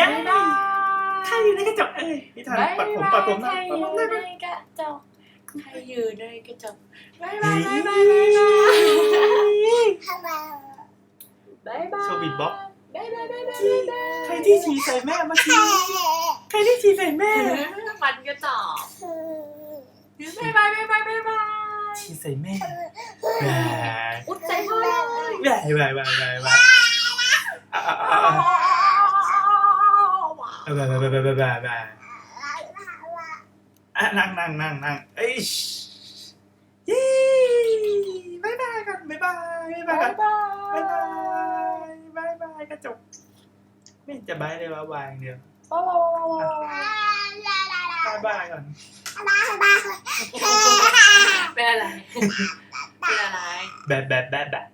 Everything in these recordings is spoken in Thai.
ยังใครอยู่ในกระจกเอ้ยนิทานปัดผมปัดผมนะปัดผมได้ไหมกระจกใครอยู่ในกระจกบายบายบายบายบายบายโชว์บิดบ็อกบายบายบายบายบายใครที่ฉี่ใส่แม่มาชี้ใครที่ฉี่ใส่แม่ฟันกระจกบายบายบายบายบายบายฉี่ใส่แม่อุดใส่พ่อเลยบายบายบายบายบาย่ อะอะอะอะอะแหวแหวแหวแหวแหวแหวแหวอะนั่งนั่งนั่งนั่งเอ้ยยี่บายบายกันบายบายบายบายบายบายบายบายกระจกไม่จะบายเลยว่าวายอย่างเดียวว้าวว้าวว้าวบายบายเป็นอะไรเป็นอะไรแบบแบบแบบแบบ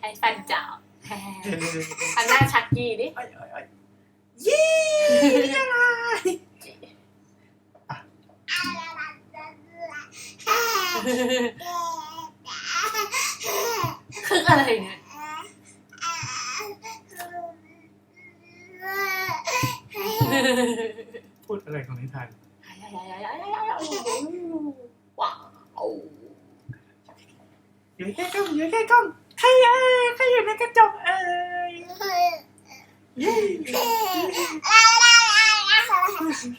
ไอ้ฟันเจ้า ทำหน้าชักกี้ดิเอ้ยเอ้ยเอ้ยยี่นี่อะไรคืออะไรเนี่ยพูดอะไรของนิทานว้าวอยู่ใกล้กล้องอยู่ใกล้กล้อง ใครเอ้ยใครอยู่ในกระจกเอ้ยยี่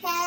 Yeah.